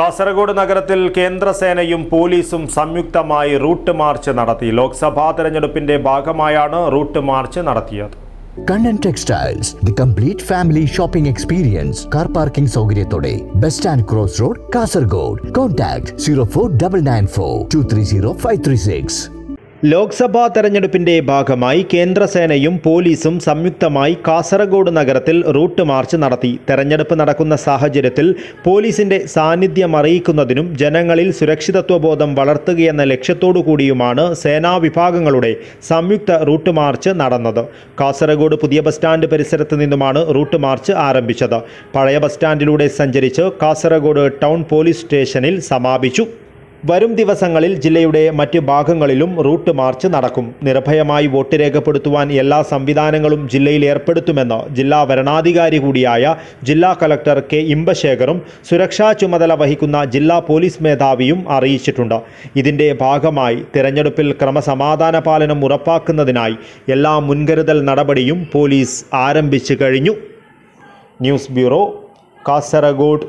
കാസർഗോഡ് നഗരത്തിൽ കേന്ദ്രസേനയും പോലീസും സംയുക്തമായി റൂട്ട് മാർച്ച് നടത്തി. ലോക്സഭാ തെരഞ്ഞെടുപ്പിന്റെ ഭാഗമായാണ് റൂട്ട് മാർച്ച് നടത്തിയത്. Kannan textiles the complete family shopping experience car parking സൗകര്യത്തോടെ best and cross road Kasaragod. Contact zero four double nine four two three zero five three six Lok Sabha തെരഞ്ഞെടുപ്പിന്റെ ഭാഗമായി കേന്ദ്രസേനയും പോലീസും സംയുക്തമായി കാസർഗോഡ് നഗരത്തിൽ route march നടത്തി. തെരഞ്ഞെടുപ്പ് നടക്കുന്ന സാഹചര്യത്തിൽ പോലീസിന്റെ സാന്നിധ്യം അറിയിക്കുന്നതിനും ജനങ്ങളിൽ സുരക്ഷിതത്വബോധം വളർത്തുകയെന്ന ലക്ഷ്യത്തോടു കൂടിയുമാണ് സേനാ വിഭാഗങ്ങളുടെ സംയുക്ത റൂട്ട് മാർച്ച് നടന്നത്. കാസർഗോഡ് പുതിയ ബസ് സ്റ്റാൻഡ് പരിസരത്ത് നിന്നുമാണ് റൂട്ട് മാർച്ച് ആരംഭിച്ചത്. പഴയ ബസ് സ്റ്റാൻഡിലൂടെ സഞ്ചരിച്ച് കാസർഗോഡ് ടൗൺ പോലീസ് സ്റ്റേഷനിൽ സമാപിച്ചു. വരും ദിവസങ്ങളിൽ ജില്ലയുടെ മറ്റ് ഭാഗങ്ങളിലും റൂട്ട് മാർച്ച് നടക്കും. നിർഭയമായി വോട്ട് രേഖപ്പെടുത്തുവാൻ എല്ലാ സംവിധാനങ്ങളും ജില്ലയിൽ ഏർപ്പെടുത്തുമെന്ന് ജില്ലാ വരണാധികാരി കൂടിയായ ജില്ലാ കലക്ടർ കെ ഇമ്പശേഖറും സുരക്ഷാ ചുമതല വഹിക്കുന്ന ജില്ലാ പോലീസ് മേധാവിയും അറിയിച്ചിട്ടുണ്ട്. ഇതിന്റെ ഭാഗമായി തിരഞ്ഞെടുപ്പിൽ ക്രമസമാധാന പാലനം ഉറപ്പാക്കുന്നതിനായി എല്ലാ മുൻകരുതൽ നടപടിയും പോലീസ് ആരംഭിച്ചു കഴിഞ്ഞു. News bureau Kasaragod.